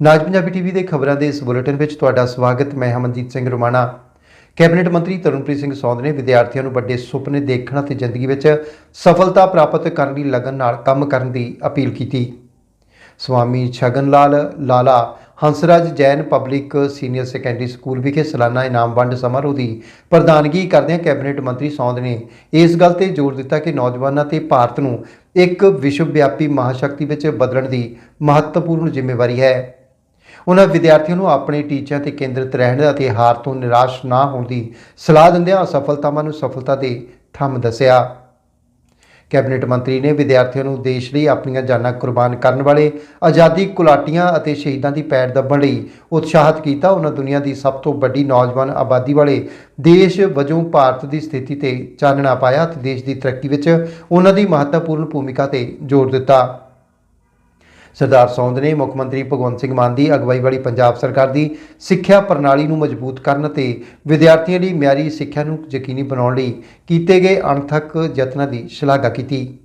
ਨਾਜ Punjabi TV ਦੇ ਖਬਰਾਂ ਦੇ ਇਸ ਬੁਲੇਟਿਨ ਵਿੱਚ ਤੁਹਾਡਾ ਸਵਾਗਤ। ਮੈਂ ਹਮਨਜੀਤ ਸਿੰਘ ਰੋਮਾਣਾ। ਕੈਬਨਿਟ ਮੰਤਰੀ ਤਰਨਪ੍ਰੀਤ ਸਿੰਘ ਸੌਂਦ ਨੇ ਵਿਦਿਆਰਥੀਆਂ ਨੂੰ ਵੱਡੇ ਸੁਪਨੇ ਦੇਖਣ ਅਤੇ ਜ਼ਿੰਦਗੀ ਵਿੱਚ ਸਫਲਤਾ ਪ੍ਰਾਪਤ ਕਰਨ ਲਈ ਲਗਨ ਨਾਲ ਕੰਮ ਕਰਨ ਦੀ ਅਪੀਲ ਕੀਤੀ। Swami Chhagan Lal Lala, Hansraj Jain public senior secondary school ਵਿਖੇ ਸਾਲਾਨਾ ਇਨਾਮ ਵੰਡ ਸਮਾਰੋਹ ਦੀ ਪ੍ਰਧਾਨਗੀ ਕਰਦਿਆਂ ਕੈਬਨਿਟ ਮੰਤਰੀ ਸੌਂਦ ਨੇ ਇਸ ਗੱਲ ਤੇ ਜ਼ੋਰ ਦਿੱਤਾ ਕਿ ਨੌਜਵਾਨਾਂ ਤੇ ਭਾਰਤ ਨੂੰ ਇੱਕ ਵਿਸ਼ਵ ਵਿਆਪੀ ਮਹਾਸ਼ਕਤੀ ਵਿੱਚ ਬਦਲਣ ਦੀ ਮਹੱਤਵਪੂਰਨ ਜ਼ਿੰਮੇਵਾਰੀ ਹੈ। ਉਹਨਾਂ ਵਿਦਿਆਰਥੀਆਂ ਨੂੰ ਆਪਣੇ ਟੀਚਿਆਂ ਤੇ ਕੇਂਦਰਿਤ ਰਹਿਣ ਅਤੇ ਹਾਰ ਤੋਂ ਨਿਰਾਸ਼ ਨਾ ਹੋਣ ਦੀ ਸਲਾਹ ਦਿੰਦਿਆਂ ਅਸਫਲਤਾਵਾਂ ਨੂੰ ਸਫਲਤਾ ਦੇ ਥੰਮ ਦੱਸਿਆ। ਕੈਬਨਿਟ ਮੰਤਰੀ ਨੇ ਵਿਦਿਆਰਥੀਆਂ ਨੂੰ ਦੇਸ਼ ਲਈ ਆਪਣੀਆਂ ਜਾਨਾਂ ਕੁਰਬਾਨ ਕਰਨ ਵਾਲੇ ਆਜ਼ਾਦੀ ਕੁਲਾਟੀਆਂ ਅਤੇ ਸ਼ਹੀਦਾਂ ਦੀ ਪੈਰ ਦੱਬਣ ਲਈ ਉਤਸ਼ਾਹਿਤ ਕੀਤਾ। ਉਹਨਾਂ ਦੁਨੀਆ ਦੀ ਸਭ ਤੋਂ ਵੱਡੀ ਨੌਜਵਾਨ ਆਬਾਦੀ ਵਾਲੇ ਦੇਸ਼ ਵਜੋਂ ਭਾਰਤ ਦੀ ਸਥਿਤੀ ਤੇ ਚਾਨਣਾ ਪਾਇਆ ਅਤੇ ਦੇਸ਼ ਦੀ ਤਰੱਕੀ ਵਿੱਚ ਉਹਨਾਂ ਦੀ ਮਹੱਤਵਪੂਰਨ ਭੂਮਿਕਾ ਤੇ ਜ਼ੋਰ ਦਿੱਤਾ। ਸਰਦਾਰ ਸੌਂਦ ਨੇ ਮੁੱਖ ਮੰਤਰੀ ਭਗਵੰਤ ਸਿੰਘ ਮਾਨ ਦੀ ਅਗਵਾਈ ਵਾਲੀ ਪੰਜਾਬ ਸਰਕਾਰ ਦੀ ਸਿੱਖਿਆ ਪ੍ਰਣਾਲੀ ਨੂੰ ਮਜ਼ਬੂਤ ਕਰਨ ਅਤੇ ਵਿਦਿਆਰਥੀਆਂ ਲਈ ਮਿਆਰੀ ਸਿੱਖਿਆ ਨੂੰ ਯਕੀਨੀ ਬਣਾਉਣ ਲਈ ਕੀਤੇ ਗਏ ਅਣਥੱਕ ਯਤਨਾਂ ਦੀ ਸ਼ਲਾਘਾ ਕੀਤੀ।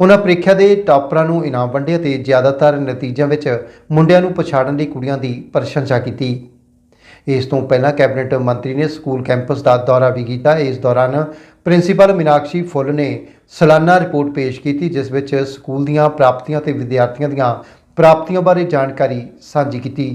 ਉਹਨਾਂ ਪ੍ਰੀਖਿਆ ਦੇ ਟਾਪਰਾਂ ਨੂੰ ਇਨਾਮ ਵੰਡੇ ਅਤੇ ਜ਼ਿਆਦਾਤਰ ਨਤੀਜਿਆਂ ਵਿੱਚ ਮੁੰਡਿਆਂ ਨੂੰ ਪਛਾੜਨ ਲਈ ਕੁੜੀਆਂ ਦੀ ਪ੍ਰਸ਼ੰਸਾ ਕੀਤੀ। ਇਸ ਤੋਂ ਪਹਿਲਾਂ ਕੈਬਨਿਟ ਮੰਤਰੀ ਨੇ ਸਕੂਲ ਕੈਂਪਸ ਦਾ ਦੌਰਾ ਵੀ ਕੀਤਾ। ਇਸ ਦੌਰਾਨ ਪ੍ਰਿੰਸੀਪਲ ਮੀਨਾਕਸ਼ੀ ਫੁੱਲ ਨੇ ਸਾਲਾਨਾ ਰਿਪੋਰਟ ਪੇਸ਼ ਕੀਤੀ, ਜਿਸ ਵਿੱਚ ਸਕੂਲ ਦੀਆਂ ਪ੍ਰਾਪਤੀਆਂ ਤੇ ਵਿਦਿਆਰਥੀਆਂ ਦੀਆਂ ਪ੍ਰਾਪਤੀਆਂ ਬਾਰੇ ਜਾਣਕਾਰੀ ਸਾਂਝੀ ਕੀਤੀ।